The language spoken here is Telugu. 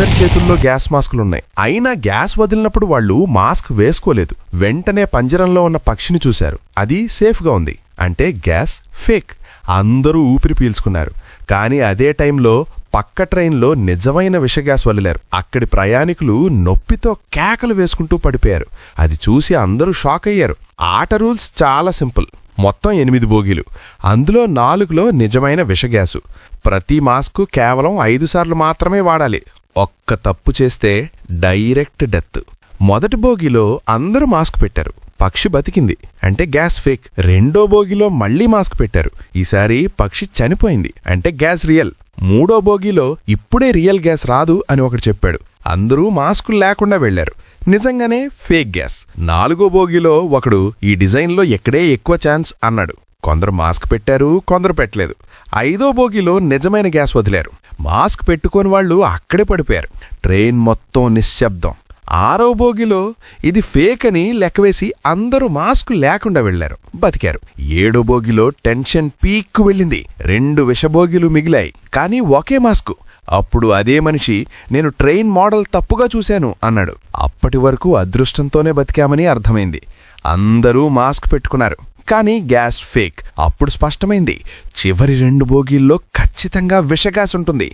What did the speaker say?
అందరి చేతుల్లో గ్యాస్ మాస్కులున్నాయి. అయినా గ్యాస్ వదిలినప్పుడు వాళ్ళు మాస్క్ వేసుకోలేదు. వెంటనే పంజరంలో ఉన్న పక్షిని చూశారు. అది సేఫ్గా ఉంది. అంటే గ్యాస్ ఫేక్. అందరూ ఊపిరి పీల్చుకున్నారు. కానీ అదే టైంలో పక్క ట్రైన్లో నిజమైన విషగ్యాస్ వదిలారు. అక్కడి ప్రయాణికులు నొప్పితో కేకలు వేసుకుంటూ పడిపోయారు. అది చూసి అందరూ షాక్ అయ్యారు. ఆట రూల్స్ చాలా సింపుల్. మొత్తం ఎనిమిది బోగీలు. అందులో నాలుగులో నిజమైన విషగ్యాసు ప్రతి మాస్కు కేవలం ఐదు సార్లు మాత్రమే వాడాలి. ఒక్క తప్పు చేస్తే డైరెక్ట్ డెత్. మొదటి బోగిలో అందరూ మాస్క్ పెట్టారు. పక్షి బతికింది. అంటే గ్యాస్ ఫేక్. రెండో బోగిలో మళ్ళీ మాస్క్ పెట్టారు. ఈసారి పక్షి చనిపోయింది. అంటే గ్యాస్ రియల్. మూడో బోగిలో ఇప్పుడే రియల్ గ్యాస్ రాదు అని ఒకడు చెప్పాడు. అందరూ మాస్కులు లేకుండా వెళ్ళారు నిజంగానే ఫేక్ గ్యాస్. నాలుగో బోగిలో ఒకడు ఈ డిజైన్లో ఎక్కడే ఎక్కువ ఛాన్స్ అన్నాడు. కొందరు మాస్క్ పెట్టారు కొందరు పెట్టలేదు. ఐదో బోగిలో నిజమైన గ్యాస్ వదిలారు. మాస్క్ పెట్టుకుని వాళ్ళు అక్కడే పడిపోయారు. ట్రైన్ మొత్తం నిశ్శబ్దం. ఆరో బోగిలో ఇది ఫేక్ అని లెక్కవేసి అందరూ మాస్క్ లేకుండా వెళ్ళారు బతికారు. ఏడో బోగిలో టెన్షన్ పీక్కు వెళ్ళింది. రెండు విషబోగిలు మిగిలాయి. కానీ ఒకే మాస్క్. అప్పుడు అదే మనిషి నేను ట్రైన్ మోడల్ తప్పుగా చూశాను అన్నాడు. అప్పటి వరకు అదృష్టంతోనే బతికామని అర్థమైంది. అందరూ మాస్క్ పెట్టుకున్నారు. కానీ గ్యాస్ ఫేక్ అప్పుడు స్పష్టమైంది. చివరి రెండు బోగీల్లో ఖచ్చితంగా విషగ్యాస్ ఉంటుంది.